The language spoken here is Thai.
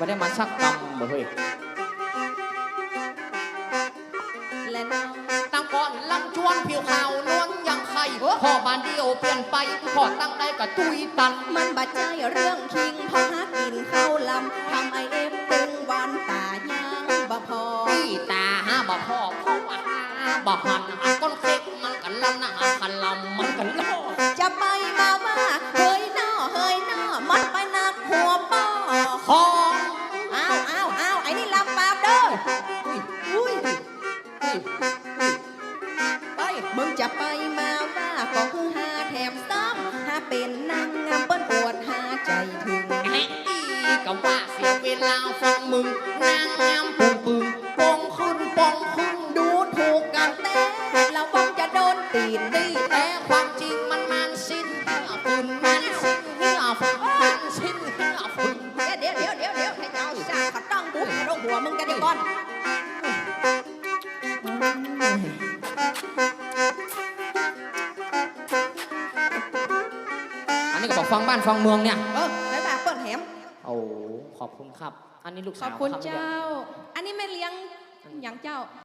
บ่ได้มาสักกำบ่เฮ้ยและน้องตั้งก่อนลำชวนผิวขาวนวลยังไข่พอบานเดียวเปลี่ยนไปพอตั้งได้กับตุยตัน มันบาดใจเรื่องคิงพอหากินข้าวลำทำไอเอฟตึงวันตายังบ่พอพี่ตาหาบ่พ่อเพราะว่าหาบ่หันหันก้นเค็กมันกันลำหน้าคันลำมันกันล่อ ไปมึงจะไปมาว่าก็คือหาแถมซ้ำหาเป็นนางงามเปิ้นปวดหาใจถึงแฮะอีก็ว่าเสียเวลาฟังมึงนางงามปึงปึงปองขึ้นปองขึ้นดูถูกกันแต่เราคงจะโดนตีนดีแต่ความจริงมันมันสิ้นเหือฝุ่นมันสิ้นเหือฝุ่นมันสิ้นเหือฝุ่นเดี๋ยวเดี๋ยวเดี๋ยวเดี๋ยวให้เจ้าชาเขาต้องบุกลงหัวมึงกันดีก่อนอัน นี้ก็บอกฟังบ้านฟังเมืองเนี่ย เออไปบากเปิ้นแหมโอ้ขอบคุณครับ อันนี้ลูกขสาอวบคุณรับ เจ้า อันนี้แม่เลี้ยงอย่างเจ้า